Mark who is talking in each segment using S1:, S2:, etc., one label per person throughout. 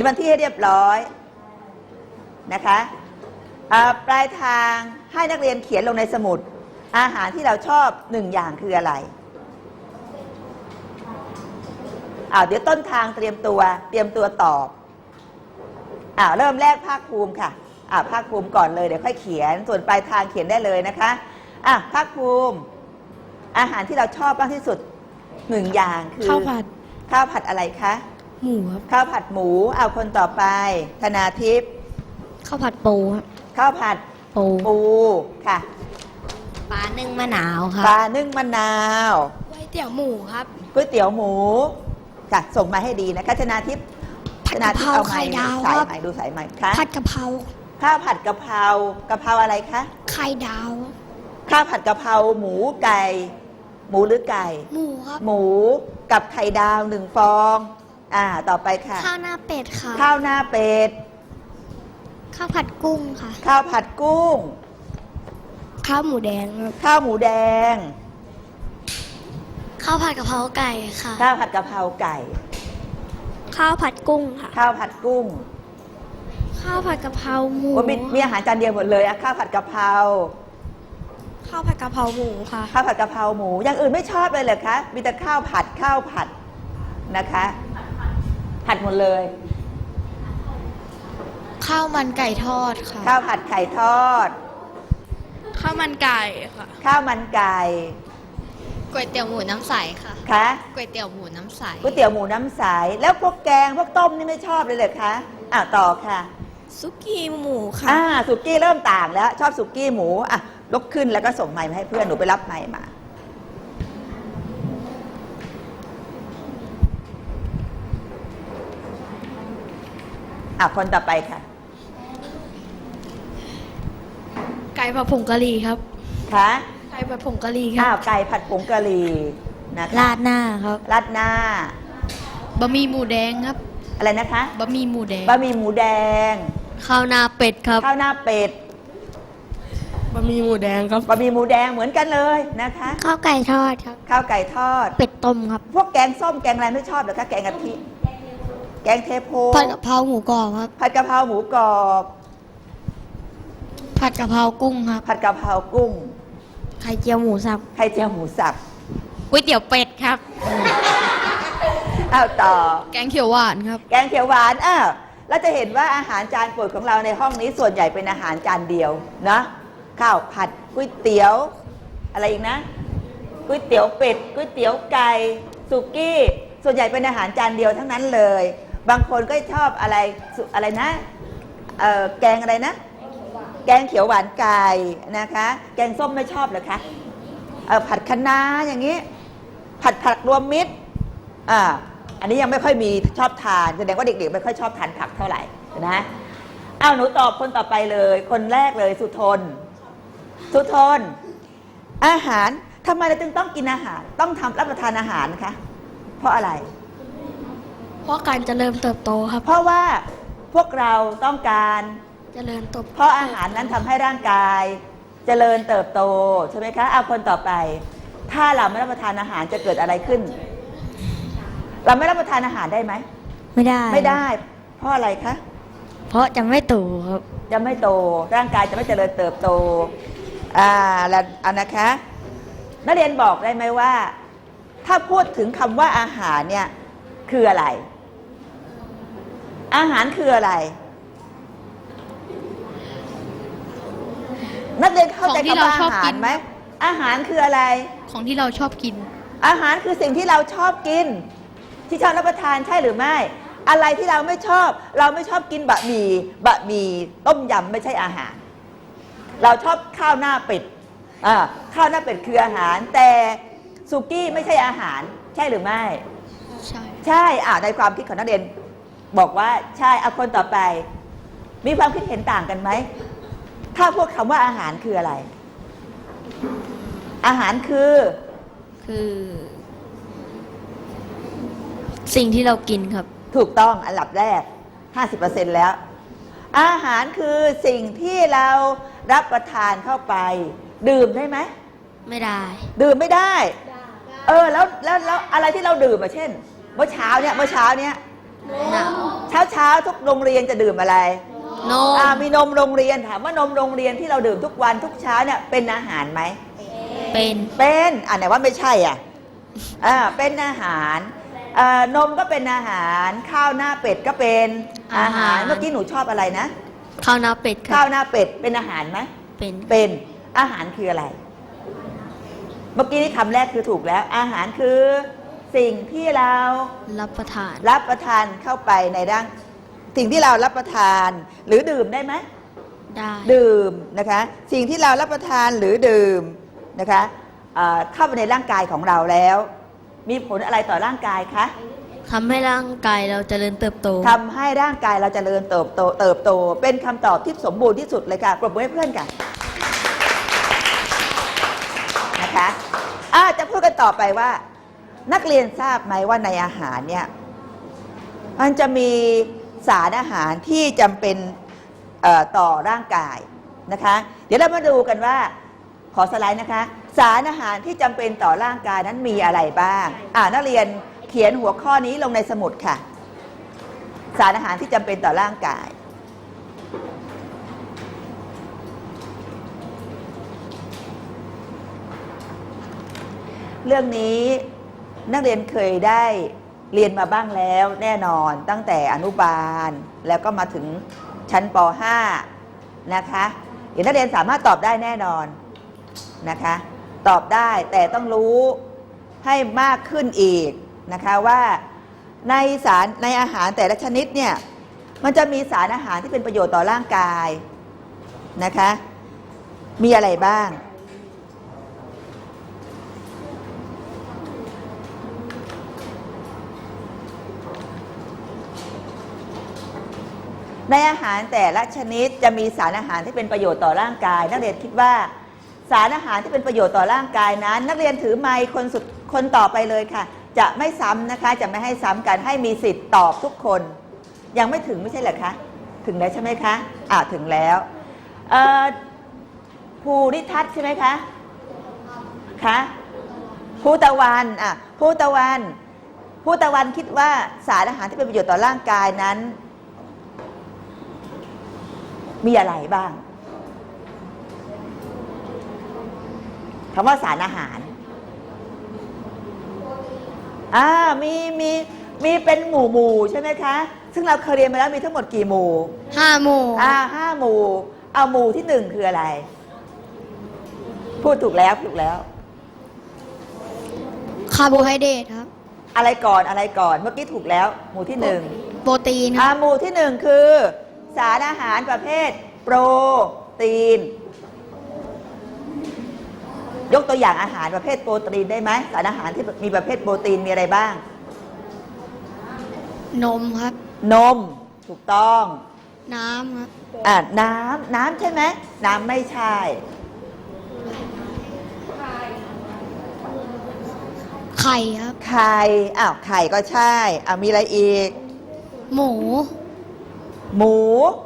S1: เขียนวันที่ให้เรียบร้อยนะคะอ่าปลายทางให้นักเรียนเขียนลงในสมุด อาหารที่เราชอบหนึ่งอย่างคืออะไรอ้าวเดี๋ยวต้นทางเตรียมตัวเตรียมตัวตอบอ้าวเริ่มแรกภาคภูมิค่ะอ้าวภาคภูมิก่อนเลยเดี๋ยวค่อยเขียน ส่วนปลายทางเขียนได้เลยนะคะอะภาคภูมิ อาหารที่เราชอบมากที่สุดหนึ่งอย่างคือ
S2: ข้าวผัด
S1: ข้าวผัดอะไรคะ
S2: หมูครับ
S1: ข้าวผัดหมูเอาคนต่อไป ธนาทิพย์
S2: ข้าวผัดปูครับ
S1: ข้าวผัด
S2: ปู
S1: ปูค่ะ
S2: ปลานึ่งมะนาวครั
S1: ปลานึ่งมะนาว
S2: ก๋วยเตี๋ยวหมูครับ
S1: ก๋วยเตี๋ยวหมูค่ะ ส่งมาให้ดีนะคะธนาทิพย์
S2: ผั
S1: ธ
S2: ด
S1: นากะทิพ
S2: เพรา
S1: ย์เอาไม้
S2: ไข่ดาว
S1: สาย
S2: ครับ
S1: ไหมดูสายไหมคะ
S2: ผัดกะเพรา
S1: ข้าวผัดกะเพรากะเพราอะไรคะ
S2: ไข่ดาว
S1: ข้าวผัดกะเพราหมูไก่ หมูหรือไก่
S2: หมูครับ
S1: หมูกับไข่ดาวหนึ่งฟอง อ่า ต่อไปค่ะ
S2: ข้าวหน้าเป็ดค่ะ
S1: ข้าวหน้าเป็ด
S2: ข้าวผัดกุ้งค่ะ
S1: ข้าวผัดกุ้ง
S2: ข้าวหมูแดงครับ
S1: ข้าวหมูแดง
S2: ข้าวผัดกะเพราไก่ค่ะ
S1: ข้าวผัดกะเพราไก่
S2: ข้าวผัดกุ้งค่ะ
S1: ข้าวผัดกุ้ง
S2: ข้าวผัดกะเพราหมู
S1: ว่ามีมีอาหารจานเดียวหมดเลยอะข้าวผัดกะเพรา
S2: ข้าวผัดกะเพราหมูค่ะ
S1: ข้าวผัดกะเพราหมู อย่างอื่นไม่ชอบเลยเหรอคะ มีแต่ข้าวผัดข้าวผัดนะคะ ผัดหมดเลย
S2: ข้าวมันไก่ทอดค่ะ
S1: ข้าวผัดไข่ทอด
S2: ข้าวมันไก่ค่ะ
S1: ข้าวมันไก่
S2: ก๋วยเตี๋ยวหมูน้ำใสค่ะ
S1: คะ
S2: ก๋วยเตี๋ยวหมูน้ำใส
S1: ก๋วยเตี๋ยวหมูน้ำใสแล้วพวกแกงพวกต้มนี่ไม่ชอบเลยเหรอคะอะต่อค่ะ
S2: ซุกี้หมูค่ะ
S1: อ่าสุกี้เริ่มต่างแล้ว ชอบสุกี้หมูอะลุกขึ้นแล้วก็ส่งไม้มาให้เพื่อนหนูไปรับไม้มา อะคนต่อไปค่ะ
S2: ไก่ผัดผงกะหรี่ครับ
S1: คะ
S2: ไก่ผัดผงกะหรี่ค
S1: อ้า
S2: รั
S1: ว
S2: บ
S1: ไก่ผัดผงกะหรี่นะคะ
S2: ราดหน้าครับ
S1: ราดหน้า
S2: บะหมี่หมูแดงครับ
S1: อะไรนะคะ
S2: บะหมี่หมูแดง
S1: บะหมี่หมูแดง
S2: ข้าวหน้าเป็ดครับ
S1: ข้าวหน้าเป็ด
S2: บะหมี่หมูแดงครับ
S1: บะหมี่หมูแดงเหมือนกันเลยนะคะ
S2: ข้าวไก่ทอดครับ
S1: ข้าวไก่ทอด
S2: เป็ดต้มครับ
S1: พวกแกงส้มแกงอะไรไม่ชอบเหรอคะแกงกะทิ แกงเทโพ
S2: ผัดกะเพราหมูกรอบครับ
S1: ผัดกะเพราหมูกรอบ
S2: ผัดกะเพรากุ้งครับ
S1: ผัดกะเพรากุ้ง
S2: ไข่เจียวหมูสับ
S1: ไข่เจียวหมูสับ
S2: ก๋วยเตี๋ยวเป็ดครับ
S1: อ้าวต่อ
S2: แกงเขียวหวานครับ
S1: แกงเขียวหวานอ้าวเราจะเห็นว่าอาหารจานโปรดของเราในห้องนี้ส่วนใหญ่เป็นอาหารจานเดียวนะข้าวผัดก๋วยเตี๋ยว อะไรอีกนะก๋วยเตี๋ยวเป็ดก๋วยเตี๋ยวไก่สุกี้ ส่วนใหญ่เป็นอาหารจานเดียวทั้งนั้นเลย บางคนก็ชอบอะไรอะไรนะแกงอะไรนะ แกงเขียวหวานไก่นะคะ แกงส้มไม่ชอบเหรอคะเอ่อผัดคะน้าอย่างนี้ ผัดผักรวมมิตรอ่าอันนี้ยังไม่ค่อยมีชอบทานแสดงว่าเด็กๆ ไม่ค่อยชอบทานผักเท่าไหร่นะอ้าวหนูตอบคนต่อไปเลย คนแรกเลยสุทน สุทน อาหารทำไมเราจึงต้องกินอาหาร ต้องทำรับประทานอาหารคะเพราะอะไร
S2: ราะการเจริญเติบโตครับ
S1: เพราะว่าพวกเราต้องการ
S2: เจริญเติบ
S1: เพราะอาหารนั้นทำให้ร่างกายเจริญเติบโตใช่ไหมคะเอาคนต่อไป ถ้าเราไม่รับประทานอาหารจะเกิดอะไรขึ้น เราไม่รับประทานอาหารได้ไหม
S2: ไม่ได้
S1: ไม่ได้ เพราะอะไรคะ
S2: เพราะจะไม่โตครับ
S1: จะไม่โตร่างกายจะไม่เจริญเติบโตอ่าแล้วอันนะคะนักเรียนบอกได้ไหมว่า ถ้าพูดถึงคำว่าอาหารเนี่ยคืออะไร อาหารคืออะไร นักเรียนเข้าใจ
S2: ของที่
S1: คำว่า
S2: เราชอ
S1: อา
S2: บ
S1: หา
S2: กิ
S1: ร
S2: น
S1: ไหมอาหารคืออะไร
S2: ของที่เราชอบกิน
S1: อาหารคือสิ่งที่เราชอบกิน ที่ชอบรับประทานใช่หรือไม่ อะไรที่เราไม่ชอบ เราไม่ชอบกินบะหมี่บะหมี่ต้มยำไม่ใช่อาหาร เราชอบข้าวหน้าเป็ดอ่าข้าวหน้าเป็ดคืออาหาร แต่สุกี้ไม่ใช่อาหาร ใช่หรือไม่
S2: ใช่
S1: ใช่อ่าในความคิดของนักเรียน บอกว่าใช่เอาคนต่อไป มีความคิดเห็นต่างกันไหม ถ้าพวกคำว่าอาหารคืออะไร อาหารคือ
S2: คือ สิ่งที่เรากินครับ
S1: ถูกต้องอันดับแรก 50%แล้ว อาหารคือสิ่งที่เรารับประทานเข้าไป ดื่มได้ไหม
S2: ไม่ได้
S1: ดื่มไม่ได้ เออแล้วแล้วแล้วอะไรที่เราดื่มอะเช่น เมื่อเช้าเนี่ยเมื่อเช้าเนี่ย
S2: หนาว
S1: เช้าเช้าๆทุกโรงเรียนจะดื่มอะไร
S2: นม
S1: อ่ามีนมโรงเรียนถามว่านมโรงเรียนที่เราดื่มทุกวันทุกเช้าเนี่ยเป็นอาหารไหม
S2: เป็น
S1: เป็นอ่าไหนว่าไม่ใช่อะอ่าเป็นอาหารเอ่อนมก็เป็นอาหาร ข้าวหน้าเป็ดก็เป็นอาหารเมื่อกี้หนูชอบอะไรนะ
S2: ข้าวหน้าเป็ดค
S1: ข้า
S2: รั
S1: ว
S2: บ
S1: หน้าเป็ดเป็นอาหารไหม
S2: เป็น
S1: เป็นอาหารคืออะไร เมื่อกี้นี่คำแรกคือถูกแล้ว อาหารคือ สิ่งที่เรา
S2: รับประทาน
S1: รับประทานเข้าไปในร่างสิ่งที่เรารับประทาน หรือดื่มได้ไหม
S2: ได้
S1: ดื่มนะคะ สิ่งที่เรารับประทานหรือดื่มนะคะเอ่อเข้าไปในร่างกายของเราแล้ว มีผลอะไรต่อร่างกายคะ
S2: ทำให้ร่างกายเราเจริญเติบโต
S1: ทำให้ร่างกายเราจเจริญเติบโต เติบโต เป็นคำตอบที่สมบูรณ์ที่สุดเลยค่ะปรบมือให้เพื่อนกันนะคะอะจะพูดกันต่อไปว่า นักเรียนทราบไหมว่าในอาหารเนี่ยมันจะมีสารอาหารที่จำเป็นต่อร่างกายนะคะ เดี๋ยวเรามาดูกันว่าขอสไลด์นะคะ สารอาหารที่จำเป็นต่อร่างกายนั้นมีอะไรบ้างอ่านักเรียนเขียนหัวข้อนี้ลงในสมุดค่ะ สารอาหารที่จำเป็นต่อร่างกายเรื่องนี้ นักเรียนเคยได้เรียนมาบ้างแล้วแน่นอนตั้งแต่อนุบาล แล้วก็มาถึงชั้นป .5 นะคะเดี๋ยวนักเรียนสามารถตอบได้แน่นอนนะคะ ตอบได้แต่ต้องรู้ให้มากขึ้นอีกนะคะว่าในสารในอาหารแต่ละชนิดเนี่ยมันจะมีสารอาหารที่เป็นประโยชน์ต่อร่างกายนะคะ มีอะไรบ้าง ในอาหารแต่ละชนิดจะมีสารอาหารที่เป็นประโยชน์ต่อร่างกาย นักเรียนคิดว่า สารอาหารที่เป็นประโยชน์ต่อร่างกายนั้น นักเรียนถือไมค์คนสุดคนต่อไปเลยค่ะ จะไม่ซ้ำนะคะจะไม่ให้ซ้ำกันให้มีสิทธิ์ตอบทุกคน ยังไม่ถึงไม่ใช่เหรอคะถึงแล้วใช่ไหมคะอ่าถึงแล้วภูริทัศน์ใช่ไหมคะคะภูตะวันอะภูตะวันภูตะวันคิดว่าสารอาหารที่เป็นประโยชน์ต่อร่างกายนั้น มีอะไรบ้างคำว่าสารอาหารอ่ามีมีมีเป็นหมู่หมู่ใช่ไหมคะ ซึ่งเราเคยเรียนมาแล้วมีทั้งหมดกี่หมู่
S2: ห้าหมู่
S1: อ่าห้าหมู่ เอาหมู่ที่หนึ่งคืออะไร พูดถูกแล้วถูกแล้ว
S2: คาร์โบไฮเดรตครับ
S1: อะไรก่อนอะไรก่อน เมื่อกี้ถูกแล้ว หมู่ที่หนึ่ง
S2: โปรตีนค
S1: อ่า
S2: รับ
S1: หมู่ที่หนึ่งคือ สารอาหารประเภท โปรตีน ยกตัวอย่างอาหารประเภทโปรตีนได้ไหมสารอาหารที่มีประเภทโปรตีนมีอะไรบ้าง
S2: นมครับ
S1: นม ถูกต้อง
S2: น้ำครับ
S1: อ่าน้ำน้ำใช่ไหมน้ำไม่ใช่
S2: ไข่ครับ
S1: ไข่อ้าวไข่ก็ใช่อ่ามีอะไรอีก
S2: หมู
S1: หมู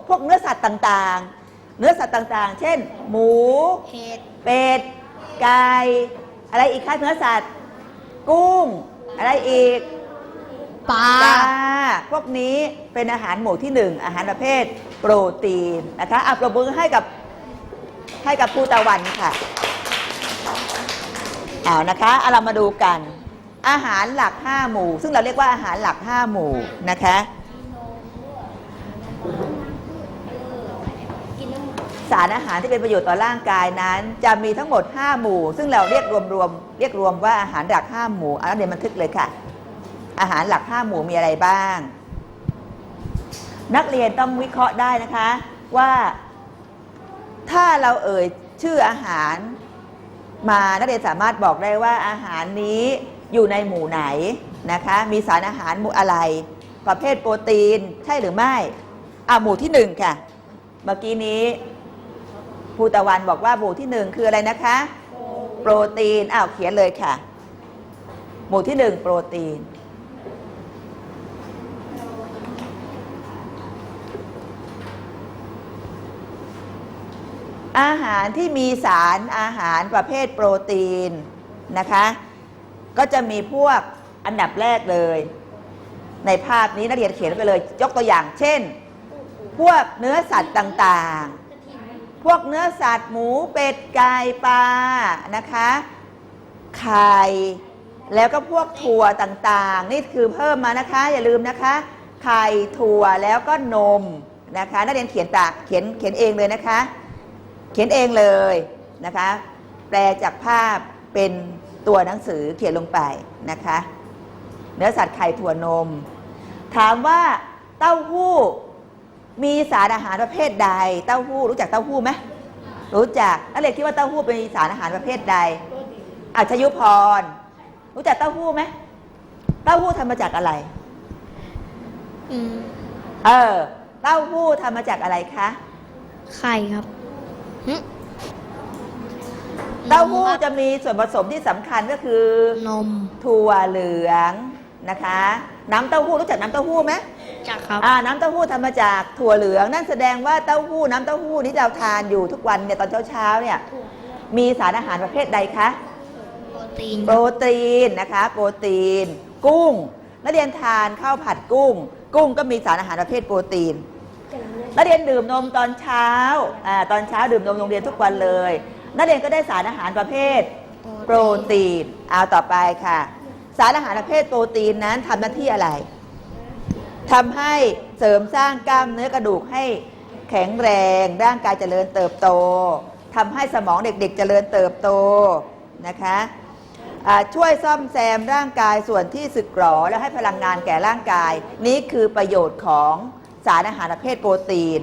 S1: พวกเนื้อสัตว์ต่างๆ เนื้อสัตว์ต่างๆ เช่น หมู
S2: เห็ด
S1: เป็ด ไก่ อะไรอีกคะเนื้อสัตว์ กุ้ง อะไรอีก
S2: ปลา
S1: ปลาพวกนี้เป็นอาหารหมู่ที่หนึ่งอาหารประเภทโปรตีนนะคะอะปรบมือให้กับให้กับภูตะวันค่ะเอานะคะเอาเรามาดูกัน อาหารหลักห้าหมู่ ซึ่งเราเรียกว่าอาหารหลักห้าหมู่นะคะ สารอาหารที่เป็นประโยชน์ต่อร่างกายนั้น จะมีทั้งหมด 5 หมู่ ซึ่งเราเรียกรวมๆเรียกรวมว่าอาหารหลัก 5 หมู่อันนั้เรียนบันทึกเลยค่ะ อาหารหลัก 5 หมู่มีอะไรบ้าง นักเรียนต้องวิเคราะห์ได้นะคะว่า ถ้าเราเอ่ยชื่ออาหารมานักเรียนสามารถบอกได้ว่าอาหารนี้อยู่ในหมู่ไหนนะคะ มีสารอาหารหมู่อะไร ประเภทโปรตีนใช่หรือไม่อ่าหมู่ที่หนึ่งค่ะ เมื่อกี้นี้ ภูตะวันบอกว่าหมู่ที่หนึ่งคืออะไรนะคะ โปรตีนอ้าวเขียนเลยค่ะ หมู่ที่หนึ่งโปรตีน อาหารที่มีสารอาหารประเภทโปรตีนนะคะ ก็จะมีพวกอันดับแรกเลย ในภาพนี้นักเรียนเขียนไปเลย ยกตัวอย่างเช่น พวกเนื้อสัตว์ต่างๆ พวกเนื้อสัตว์หมูเป็ดไก่ปลานะคะ ไข่แล้วก็พวกถั่วต่างๆ นี่คือเพิ่มมานะคะ อย่าลืมนะคะ ไข่ถั่วแล้วก็นมนะคะนักเรียนเขียนตาเขียนเขียนเองเลยนะคะ เขียนเองเลยนะคะ แปลจากภาพเป็นตัวหนังสือเขียนลงไปนะคะ เนื้อสัตว์ไข่ถั่วนม ถามว่าเต้าหู้ มีสารอาหารประเภทใด เต้าหู้รู้จักเต้าหู้ไหมรู้จักนักเรียนคิดว่าเต้าหู้เป็นสารอาหารประเภทใดอาชยุพร รู้จักเต้าหู้ไหมเต้าหู้ทำมาจากอะไร
S2: อืม
S1: เออ เต้าหู้ทำมาจากอะไรคะ
S2: ไข่ครับหึ
S1: เต้าหู้จะมีส่วนผสมที่สำคัญก็คือ
S2: นม
S1: ถั่วเหลืองนะคะ น้ำเต้าหู้รู้จักน้ำเต้าหู้ไหม
S2: จักครับ
S1: อ่าน้ำเต้าหู้ทำมาจากถั่วเหลือง นั่นแสดงว่าเต้าหู้น้ำเต้าหู้ที่เราทานอยู่ทุกวันเนี่ยตอนเช้าๆเนี่ยมีสารอาหารประเภทใดคะ
S2: โปรตีน
S1: โปรตีนนะคะ โปรตีน กุ้ง นักเรียนทานข้าวผัดกุ้ง กุ้งก็มีสารอาหารประเภทโปรตีน นักเรียนดื่มนมตอนเช้าอ่าตอนเช้าดื่มนมโรงเรียนทุกวันเลย นักเรียนก็ได้สารอาหารประเภทโปรตีน เอาต่อไปค่ะ สารอาหารประเภทโปรตีนนั้นทำหน้าที่อะไรทำให้เสริมสร้างกล้ามเนื้อกระดูกให้แข็งแรง ร่างกายเจริญเติบโตทำให้สมองเด็กๆเจริญเติบโตนะคะช่วยซ่อมแซมร่างกายส่วนที่สึกหรอและให้พลังงานแก่ร่างกาย นี่คือประโยชน์ของสารอาหารประเภทโปรตีน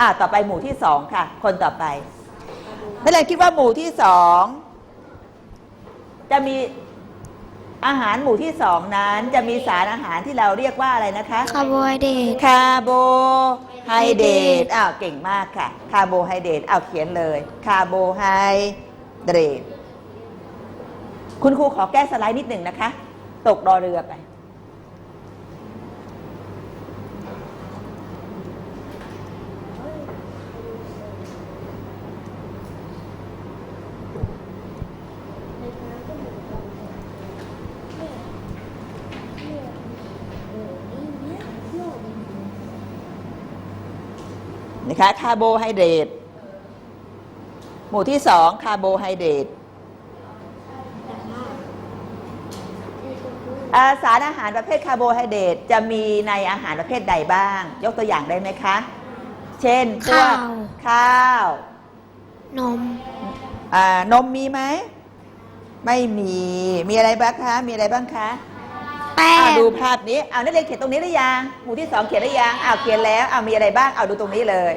S1: อ่าต่อไปหมู่ที่สองค่ะ คนต่อไปนักเรียนคิดว่าหมู่ที่สองจะมี อาหารหมู่ที่สองนั้นจะมีสารอาหารที่เราเรียกว่าอะไรนะคะ
S2: คาร์โบไฮเดรต
S1: คาร์โบไฮเดรตอ้าวเก่งมากค่ะคาร์โบไฮเดรตอ้าวเขียนเลยคาร์โบไฮเดรตคุณครูขอแก้สไลด์นิดหนึ่งนะคะ ตกรอเรือไป คะคาร์โบไฮเดรตหมู่ที่สองคาร์โบไฮเดรตอ่าสารอาหารประเภทคาร์โบไฮเดรตจะมีในอาหารประเภทใดบ้าง ยกตัวอย่างได้ไหมคะ เช่นพวก
S2: ข้าว
S1: ข้าว
S2: นม
S1: อ่านมมีไหม ไม่มี มีอะไรบ้างคะ มีอะไรบ้างคะ
S2: แป้
S1: อ่าง ดูภาพนี้เอานักเรียนเขียนตรงนี้หรือยังหมู่ที่สองเขียนหรือยังอ้าวเขียนแล้วอ้าวมีอะไรบ้างเอาดูตรงนี้เลย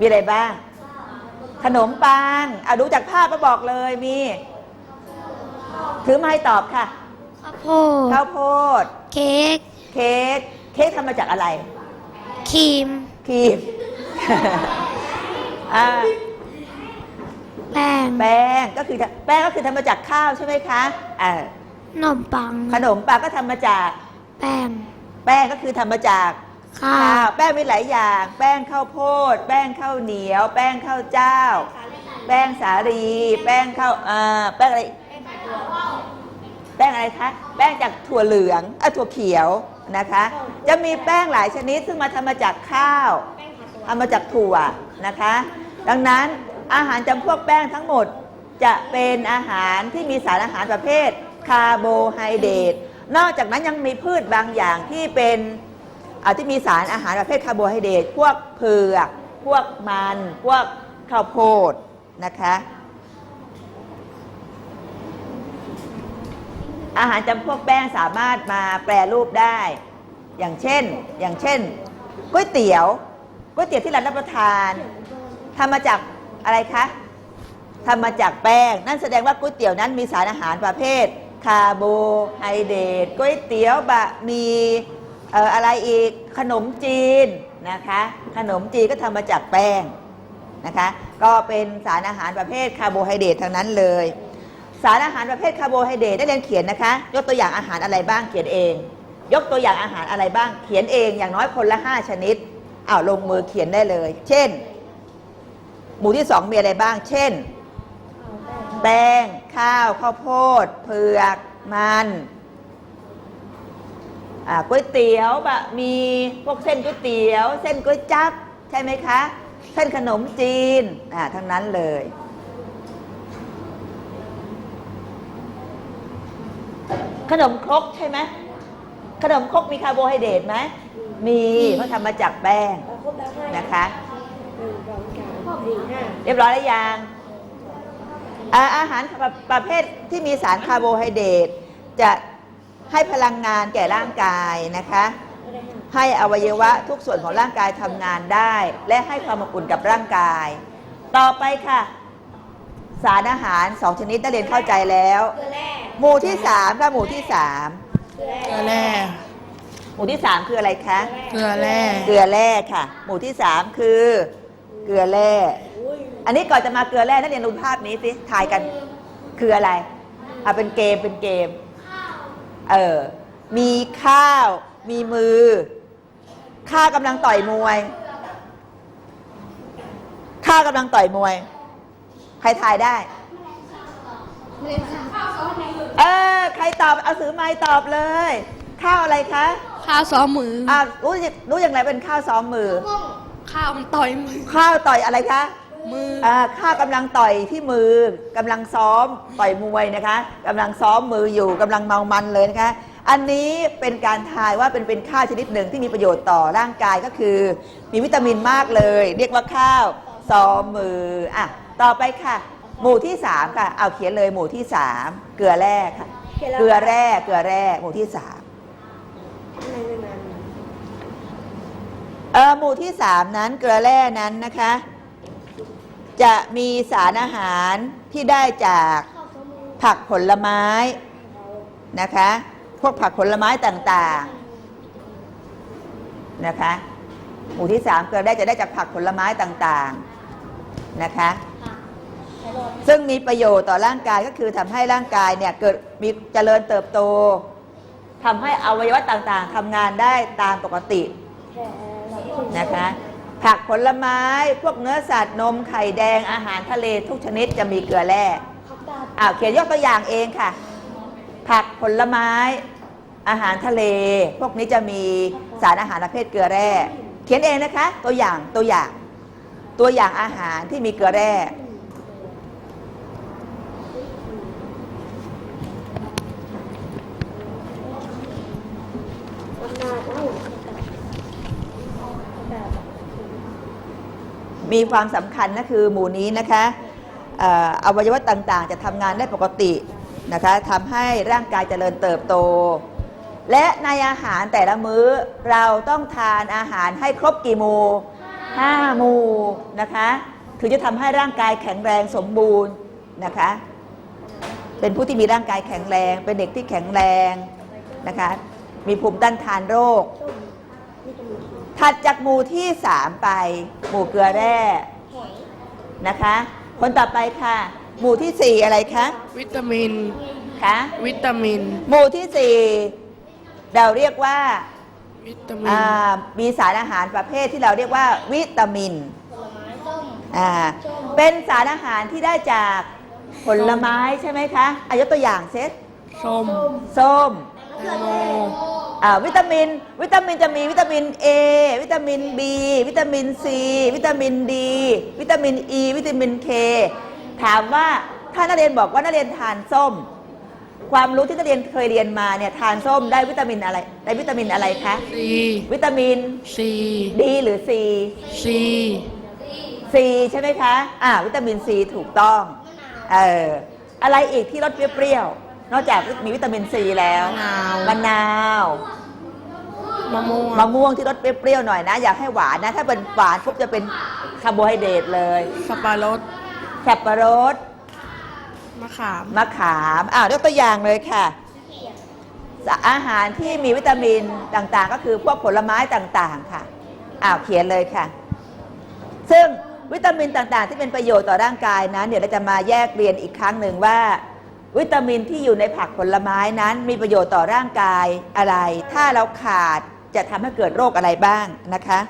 S1: มีอะไรบ้าง ขนมปังเอาดูจากภาพมาบอกเลยมีถือไม้ตอบค่ะ
S2: ข้าวโพด
S1: ข้าวโพด
S2: เค้ก
S1: เค้กเค้กทำมาจากอะไร
S2: ครีม
S1: ครีมอ่า
S2: แป้ง
S1: แป้งก็คือแป้งก็คือทำมาจากข้าวใช่ไหมคะอ่า
S2: ขนมปัง
S1: ขนมปังก็ทำมาจาก
S2: แป้ง
S1: แป้งก็คือทำมาจาก
S2: ข้า
S1: ข้าววแป้งมีหลายอย่าง แป้งข้าวโพด แป้งข้าวเหนียว แป้งข้าวเจ้า แป้งสาลี แป้งข้าวอ่าแป้งอะไรแป้งอะไรคะแป้งจากถั่วเหลืองเอะถั่วเขียวนะคะ จะมีแป้งหลายชนิดซึ่งมาทำมาจากข้าว ทำมาจากถั่วนะคะ ดังนั้นอาหารจำพวกแป้งทั้งหมดจะเป็นอาหารที่มีสารอาหารประเภท คาร์โบไฮเดรตนอกจากนั้นยังมีพืชบางอย่างที่เป็นที่มีสารอาหารประเภทคาร์โบไฮเดรตพวกเผือก พวกมัน พวกข้าวโพดนะคะอาหารจำพวกแป้งสามารถมาแปรรูปได้ อย่างเช่น อย่างเช่นก๋วยเตี๋ยวก๋วยเตี๋ยวที่เรารับประทานทำมาจากอะไรคะทำมาจากแป้ง นั่นแสดงว่าก๋วยเตี๋ยวนั้นมีสารอาหารประเภท คาร์โบไฮเดรตก๋วยเตี๋ยวบะหมี่อะไรอีกขนมจีนนะคะขนมจีนก็ทำมาจากแป้งนะคะก็เป็นสารอาหารประเภทคาร์โบไฮเดรตทั้งนั้นเลย สารอาหารประเภทคาร์โบไฮเดรตได้เรียนเขียนนะคะ ยกตัวอย่างอาหารอะไรบ้างเขียนเอง ยกตัวอย่างอาหารอะไรบ้างเขียนเองอย่างน้อยคนละ 5 ชนิดอ้าวลงมือเขียนได้เลย เช่น หมู่ที่สองมีอะไรบ้าง เช่น แป้ง ข้าว ข้าวโพด เผือก มันอ่าก๋วยเตี๋ยวบะหมีพวกเส้นก๋วยเตี๋ยว เส้นก๋วยจั๊บใช่ไหมคะ เส้นขนมจีนอ่าทั้งนั้นเลยขนมครกใช่ไหมขนมครกมีคาร์โบไฮเดรตไหมมีเพราะทำมาจากแป้ง
S3: เอาครบแล้วให้
S1: นะคะ
S3: หนึ่งสองสามสี่ห้า
S1: เรียบร้อยแล้วยัง อ่าอาหารประประเภทที่มีสารคาร์โบไฮเดรตจะให้พลังงานแก่ร่างกายนะคะ
S3: ก็ได้ห้า
S1: ให้อวัยวะทุกส่วนของร่างกายทำงานได้ และให้ความอบอุ่นกับร่างกาย ต่อไปค่ะ สารอาหารสองชนิดนักเรียนเข้าใจแล้ว
S3: เกลือแร่
S1: หมู่ที่สามค่ะหมู่ที่สาม
S3: เกลือ
S4: เกลื
S3: แร่
S4: อแร่
S1: หมู่ที่สามคืออะไรคะ
S4: เกลือแร่
S1: เกลือแร่ค่ะ หมู่ที่สามคือ เกลือแร่
S3: อุ้ย
S1: อันนี้ก่อนจะมาเกลือแร่นักเรียนดูภาพนี้สิทายกันคืออะไรอะเป็นเกมเป็นเกมเออมีข้าว มีมือ ข้ากำลังต่อยมวย ข้ากำลังต่อยมวย ใครทายได้ เออ ใครตอบ เอาสือไม้ตอบเลย ข้าวอะไรคะ
S4: ข้าวซ้อมมือ
S1: อะรู้ยังรู้อย่างไรเป็นข้าวซ้อมมือ
S4: ข้าวมันต่อยมือ
S1: ข้าวต่อยอะไรคะ
S4: มือ
S1: อ่าข้ากำลังต่อยที่มือกำลังซ้อมต่อยมวยนะคะกำลังซ้อมมืออยู่กำลังเมามันเลยนะคะ อันนี้เป็นการทายว่าเป็นเป็นข้าวชนิดหนึ่งที่มีประโยชน์ต่อร่างกายก็คือ มีวิตามินมากเลย เรียกว่าข้าวซ้อมมืออะต่อไปค่ะ หมู่ที่สามค่ะเอาเขียนเลยหมู่ที่สามเกลือแร่ค่ะ เกลือแร่เกลือแร่หมู่ที่สาม
S3: ไม่ไม่มัน
S1: เออหมู่ที่สามนั้นเกลือแร่นั้นนะคะ จะมีสารอาหารที่ได้จากผักผลไม้นะคะ พวกผักผลไม้ต่างๆนะคะ หมู่ที่สามเกลือแร่จะได้จากผักผลไม้ต่างๆนะคะ ซึ่งมีประโยชน์ต่อร่างกายก็คือทำให้ร่างกายเนี่ยเกิดมีเจริญเติบโตทำให้อวัยวะต่างๆทำงานได้ตามปกติ
S3: นะ
S1: คะ ผักผลไม้พวกเนื้อสัตว์นมไข่แดงอาหารทะเลทุกชนิดจะมีเกลือแร่อ้าวเขียนยกตัวอย่างเองค่ะ ผักผลไม้อาหารทะเล พวกนี้จะมีสารอาหารประเภทเกลือแร่ เขียนเองนะคะ ตัวอย่างตัวอย่าง ตัวอย่างอาหารที่มีเกลือแร่
S3: เขาตาเอ้าเขาตา
S1: มีความสำคัญนะคือหมู่นี้นะคะอวัยวะต่างๆ จะทำงานได้ปกตินะคะทำให้ร่างกายเจริญเติบโต และในอาหารแต่ละมื้อเราต้องทานอาหารให้ครบกี่หมู่ห้าหมู่นะคะถึงจะทำให้ร่างกายแข็งแรงสมบูรณ์นะคะเป็นผู้ที่มีร่างกายแข็งแรง เป็นเด็กที่แข็งแรงนะคะมีภูมิต้านทานโรค ถัดจากหมู่ที่3ไป หมู่เกลือแร่
S3: หอย
S1: นะคะ คนต่อไปค่ะ หมู่ที่4อะไรคะ
S4: วิตามิน
S1: คะ
S4: วิตามิน
S1: หมู่ที่4เราเรียกว่า
S4: วิตามิน
S1: อ่ามีสารอาหารประเภทที่เราเรียกว่า วิตามิน
S3: ผลไม้ส้ม
S1: อ่าเป็นสารอาหารที่ได้จากผลไม้ใช่ไหมคะอายกตัวอย่างเซต
S4: ส้ม
S1: ส้ม
S4: แตงโม
S1: อ่าวิตามิน วิตามินจะมีวิตามิน A วิตามิน B วิตามิน C วิตามิน D วิตามิน E วิตามิน K ถามว่าถ้านักเรียนบอกว่านักเรียนทานส้ม ความรู้ที่นักเรียนเคยเรียนมาเนี่ยทานส้มได้วิตามินอะไร ได้วิตามินอะไรคะ
S4: ซี
S1: วิตามิน
S4: ซี
S1: D หรือ C
S4: ซี
S1: C ใช่ไหมคะ อ่า วิตามิน C ถูกต้อง เอออะไรอีกที่รสเปรี้ยวๆ นอกจากมีวิตามิน C แล้ว
S4: มะนาว
S1: มะนาว
S4: มะม่วง
S1: มะม่วงที่รสเปรี้ยวๆหน่อยนะ อยากให้หวานนะ ถ้าเป็นหวานปุ๊บจะเป็นคาร์โบไฮเดรตเลย
S4: สับปะรด
S1: สับปะรด
S4: มะขาม
S1: มะขามอ้าวยกตัวอย่างเลยค่ะอาหารที่มีวิตามินต่างๆ ก็คือพวกผลไม้ต่างๆค่ะอ้าวเขียนเลยค่ะ ซึ่งวิตามินต่างๆ ที่เป็นประโยชน์ต่อร่างกายนั้นเดี๋ยวเราจะมาแยกเรียนอีกครั้งหนึ่งว่า วิตามินที่อยู่ในผักผลไม้นั้นมีประโยชน์ต่อร่างกายอะไร ถ้าเราขาดจะทำให้เกิดโรคอะไรบ้างนะคะ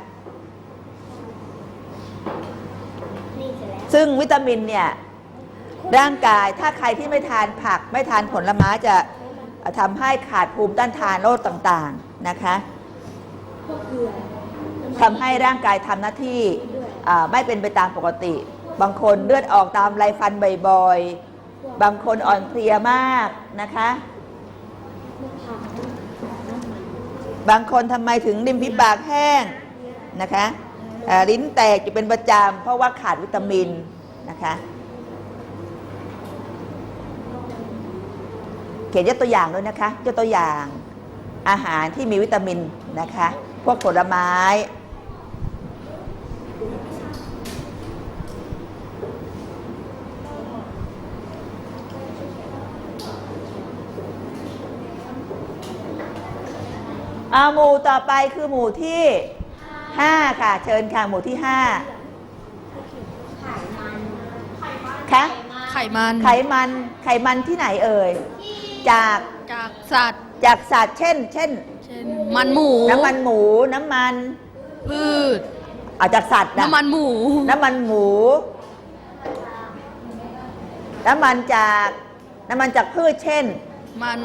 S3: นี่เสร็จแล้ว
S1: ซึ่งวิตามินเนี่ยร่างกายถ้าใครที่ไม่ทานผักไม่ทานผลไม้จะทำให้ขาดภูมิต้านทานโรคต่างๆนะคะ
S3: พวกเกลือ
S1: ทำให้ร่างกายทำหน้าที่อ่าไม่เป็นไปตามปกติ บางคนเลือดออกตามไรฟันบ่อยๆ บางคนอ่อนเพลียมากนะคะ บางคนทำไมถึงริมฝีปากแห้งนะคะลิ้นแตกอยู่เป็นประจำเพราะว่าขาดวิตามินนะคะ เขียนยกตัวอย่างด้วยนะคะยกตัวอย่างอาหารที่มีวิตามินนะคะ พวกผลไม้ เอาหมู่ต่อไปคือหมู่ที่ห้าค่ะ เชิญค่ะ หมู่ที่ห้าคะ
S4: ไขมัน
S1: ไขมัน ไขมันที่ไหนเอ่ย จาก
S4: จากสัตว์
S1: จากสัตว์ เช่น เช่น
S4: เช่น มันหมู
S1: น้ำมันหมู น้ำมัน
S4: พืช
S1: เอาจากสัตว์ะ
S4: น้ำมันหมู
S1: น้ำมันหมู น้ำมันจาก น้ำมันจากพืช เช่น
S4: มัน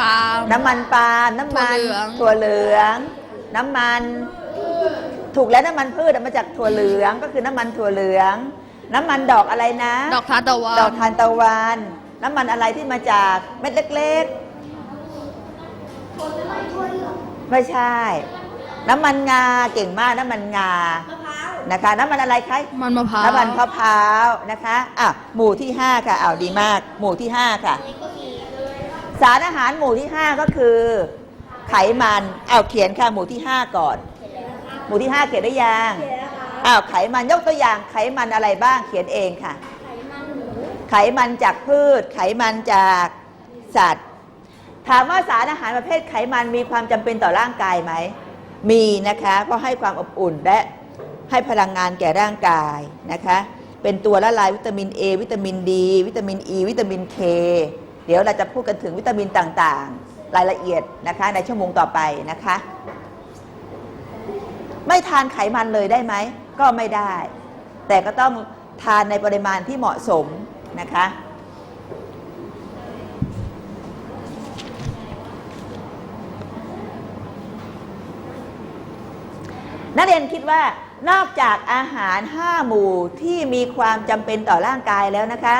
S4: ปาล์ม
S1: น้ำมันปาล์มน้ำมัน
S4: ถั่วเหลือง
S1: ถั่วเหลือง น้ำมัน ถูกแล้วน้ำมันพืชอะมาจากถั่วเหลืองก็คือน้ำมันถั่วเหลือง น้ำมันดอกอะไรนะ
S4: ดอกทานตะวัน
S1: ดอกทานตะวัน น้ำมันอะไรที่มาจากเม็ดเล็กๆไม่ใช่ น้ำมันงาเก่งมากน้ำมันงานะคะน้ำมันอะไรคะ
S4: มันมะพร้าว
S1: น้ำมันมะพร้าวนะคะ อะ หมู่ที่ 5 ค่ะเอาวดีมาก หมู่ที่ 5 ค่ะ สารอาหารหมู่ที่ 5 ก็คือ ไขมันเอาวเขียนค่ะหมู่ที่ 5 ก่อน หมู่ที่ 5 เขียนได้ยังอ้าวไขมันยกตัวอย่างไขมันอะไรบ้างเขียนเองค่ะ
S3: ไขมันหมู
S1: ไขมันจากพืช ไขมันจากสัตว์ ถามว่าสารอาหารประเภทไขมันมีความจำเป็นต่อร่างกายไหม มีนะคะเพราะให้ความอบอุ่นและให้พลังงานแก่ร่างกายนะคะ เป็นตัวละลายวิตามิน A วิตามิน D วิตามิน E วิตามิน K เดี๋ยวเราจะพูดกันถึงวิตามินต่างๆ รายละเอียดนะคะในชั่วโมงต่อไปนะคะ ไม่ทานไขมันเลยได้ไหม ก็ไม่ได้ แต่ก็ต้องทานในปริมาณที่เหมาะสมนะคะนักเรียนคิดว่านอกจากอาหาร 5 หมู่ที่มีความจำเป็นต่อร่างกายแล้วนะคะ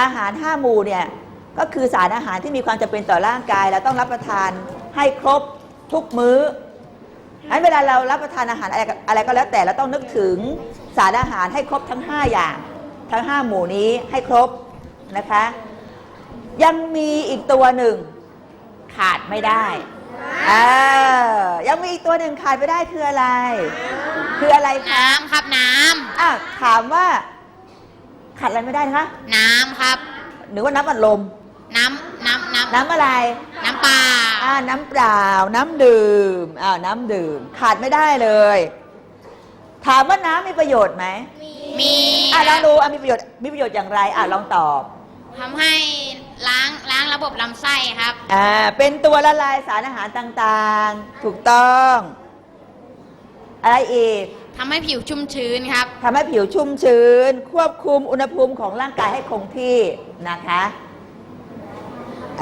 S1: อาหาร 5 หมู่เนี่ย ก็คือสารอาหารที่มีความจำเป็นต่อร่างกายเราต้องรับประทานให้ครบทุกมื้องั้นเวลาเรารับประทานอาหารอะไรก็อะไรก็แล้วแต่เราต้องนึกถึงสารอาหารให้ครบทั้ง 5 อย่าง ทั้ง 5 หมู่นี้ให้ครบนะคะ ยังมีอีกตัวหนึ่งขาดไม่ได้อ่ายังมีอีกตัวหนึ่งขาดไม่ได้คืออะไร คืออะไรคะ
S5: น้ำครับน้
S1: อะถามว่าขาดอะไรไม่ได้นะคะำ
S5: น้ำครับ
S1: หรือว่าน้ำอัดลม
S5: น้ำน้ำน้ำ
S1: น้ำอะไร
S5: น้ำเปลา
S1: อ่าน้ำเปล่า น้ำดื่มอ่าน้ำดื่ม ขาดไม่ได้เลย ถามว่าน้ำมีประโยชน์ไหม
S5: มี
S1: อะลองดูอะมีประโยชน์มีประโยชน์อย่างไรอะลองตอบ
S5: ทำให้ล้างล้างระบบลำไส้ครับ
S1: อ่าเป็นตัวละลายสารอาหารต่างๆ ถูกต้อง อะไรอีก
S5: ทำให้ผิวชุ่มชื้นครับ
S1: ทำให้ผิวชุ่มชื้น ควบคุมอุณหภูมิของร่างกายให้คงที่นะคะ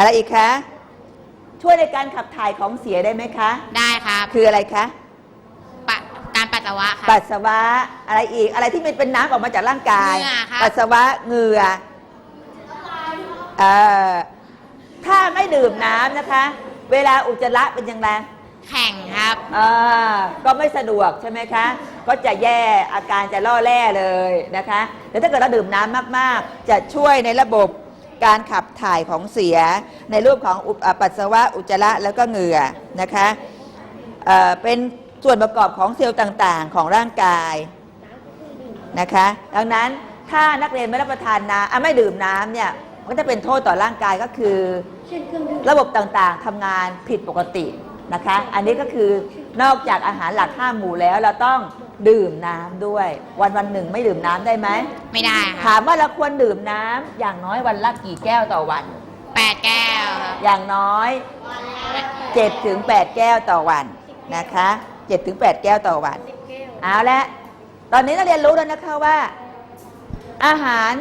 S1: อะไรอีกคะ ช่วยในการขับถ่ายของเสียได้ไหมคะ
S5: ได้ครับ
S1: คืออะไรคะ
S5: ปะการปัสสาวะครับ
S1: ปัสสาวะอะไรอีกอะไรที่มันเป็นน้ำออกมาจากร่างกาย
S5: เหงื่อครับ
S1: ปัสสาวะเหงื่อเอ่อถ้าไม่ดื่มน้ำนะคะ เวลาอุจจาระเป็นยังไง
S5: แข่งครับ
S1: อ่าก็ไม่สะดวกใช่ไหมคะ ก็จะแย่อาการจะล่อแร่เลยนะคะ แต่ถ้าเกิดเราดื่มน้ำมากๆ จะช่วยในระบบ การขับถ่ายของเสียในรูปของอปัสสาวะอุจจาระแล้วก็เหงื่อนะคะเเป็นส่วนประกอบของเซลล์ต่างๆ ของร่างกายนะคะดังนั้นถ้านักเรียนไม่รับประทานน้ำไม่ดื่มน้ำเนี่ยมันก็จะเป็นโทษต่อร่างกายก็คือ
S3: เช่นเครื่องดื่ม
S1: ระบบต่างๆทำงานผิดปกตินะคะ อันนี้ก็คือนอกจากอาหารหลักห้าหมู่แล้วเราต้อง ดื่มน้ำด้วย วันวันๆหนึ่งไม่ดื่มน้ำได้ไหม
S5: ไม่ได้ค
S1: ถา
S5: รับ
S1: มว่าเราควรดื่มน้ำอย่างน้อยวันละกี่แก้วต่อวัน
S5: แปดแก้วครับ
S1: อย่างน้อย7ถึง8แก้วต่อวันนะคะ7ถึง8แก้วต่อวัน เอาละตอนนี้เราเรียนรู้แล้วนะคะว่า อาหาร